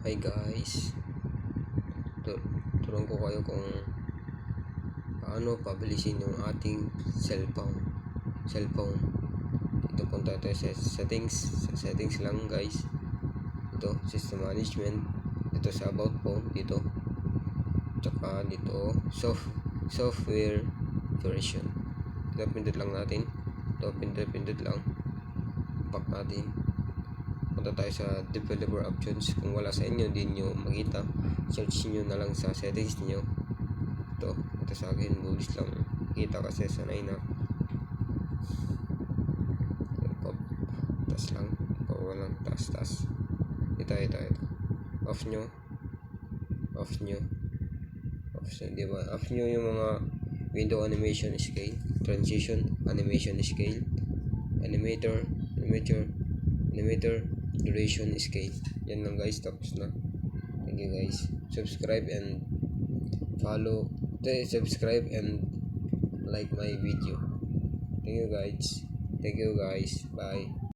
Hi guys. Tu- Turuan ko kayo kung paano pabilisin yung ating cellphone. Cellphone. Ito punta tayo sa settings. Sa settings lang guys. Ito, system management. Ito sa about phone dito. Tsaka dito, soft software version. Ito pindot lang natin. Ito pindot pindot lang. Back natin punta tayo sa developer options. Kung wala sa inyo hindi nyo makita. Search nyo na lang sa settings nyo ito ito sa akin. Bullish lang. Kita kasi sanay na. Tas lang. Pop lang tas tas. Ito ito ito. Off nyo. Off nyo. Off nyo di ba? Off nyo yung mga window animation scale. Transition animation scale. Animator animator animator duration scale yan lang guys tapos na. Thank you guys. Subscribe and follow. Subscribe and like my video. Thank you guys. Thank you guys. Bye